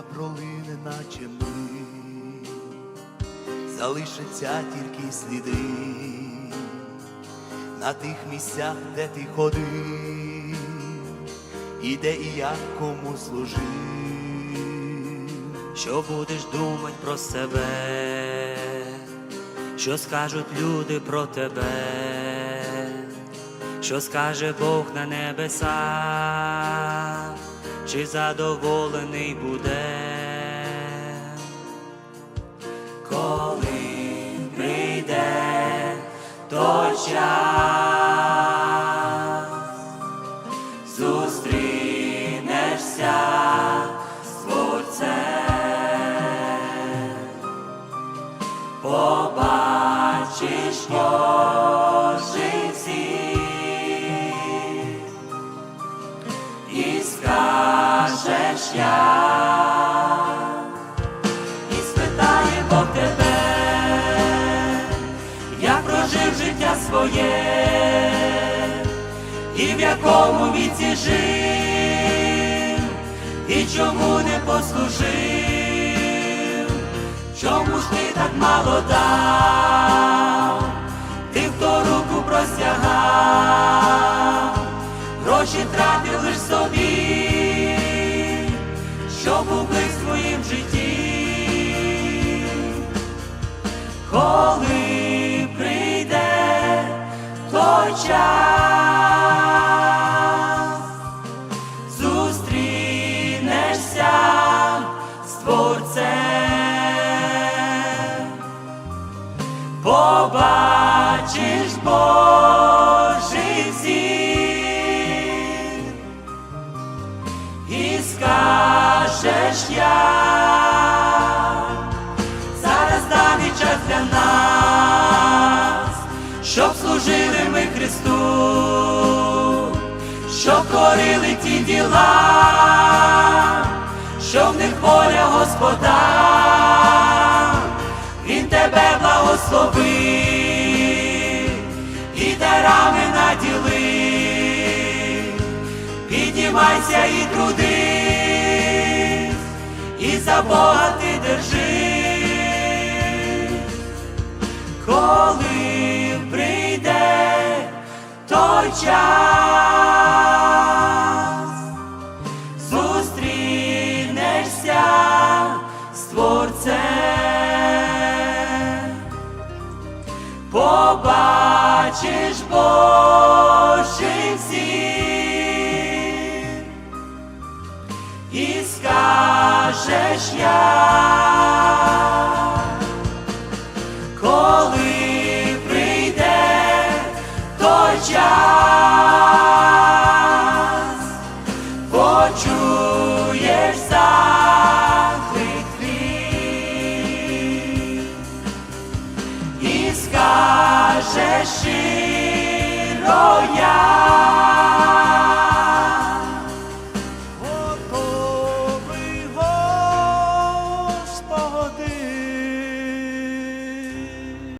Вода пролине, наче ми, залишаться тільки сліди на тих місцях, де ти ходив, і де і як кому служив, що будеш думати про себе, що скажуть люди про тебе, що скаже Бог на небесах чи задоволений буде, коли прийде той час, зустрінешся з Творцем. Побачиш Божий я, і спитає Бог тебе, як прожив життя своє, і в якому віці жив, і чому не послужив. Чому ж ти так мало дав? Ти хто руку простягав, що був в своїм житті, коли прийде той час, зустрінешся з Творцем. Побачиш Божий зір і скажеш я, зараз даний час для нас, щоб служили ми Христу, щоб творили ті діла, що в них воля Господа. Він тебе благословив і дарами наділив, піднімайся і трудись, і за Бога держи, коли прийде той час, зустрінешся з Творцем. Побачиш Божий я, коли прийде той час, почуєш заклик твій і скажеш щиро я,